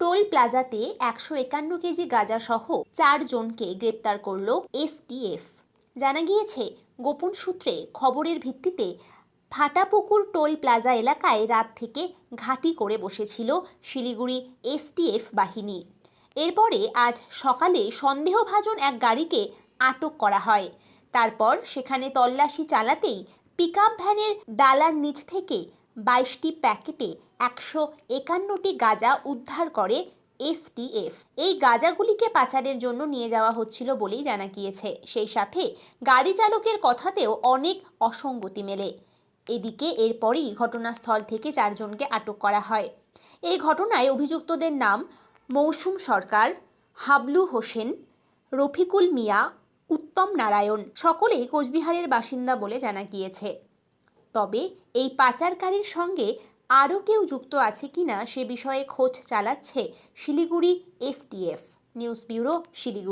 Toll প্লাজাতে একশো একান্ন KG গাঁজাসহ চারজনকে গ্রেপ্তার করল এসটিএফ। জানা গিয়েছে, গোপন সূত্রে খবরের ভিত্তিতে ফাটাপুকুর টোল প্লাজা এলাকায় রাত থেকে ঘাঁটি করে বসেছিল শিলিগুড়ি এসটিএফ বাহিনী। এরপরে আজ সকালে সন্দেহভাজন এক গাড়িকে আটক করা হয়। তারপর সেখানে তল্লাশি চালাতেই পিকআপ ভ্যানের ডালার নিচ থেকে বাইশটি প্যাকেটে একশো একান্নটি গাঁজা উদ্ধার করে এসটিএফ এই গাঁজাগুলিকে পাচারের জন্য নিয়ে যাওয়া হচ্ছিল বলেই জানা গিয়েছে। সেই সাথে গাড়ি চালকের কথাতেও অনেক অসঙ্গতি মেলে। এদিকে এরপরই ঘটনাস্থল থেকে চারজনকে আটক করা হয়। এই ঘটনায় অভিযুক্তদের নাম মৌসুম সরকার, হাবলু হোসেন, রফিকুল মিয়া, উত্তম নারায়ণ, সকলেই কোচবিহারের বাসিন্দা বলে জানা গিয়েছে। তবে এই পাচারকারীর সঙ্গে আরও কেউ যুক্ত আছে কিনা সে বিষয়ে খোঁজ চালাচ্ছে Siliguri STF. News bureau Siliguri.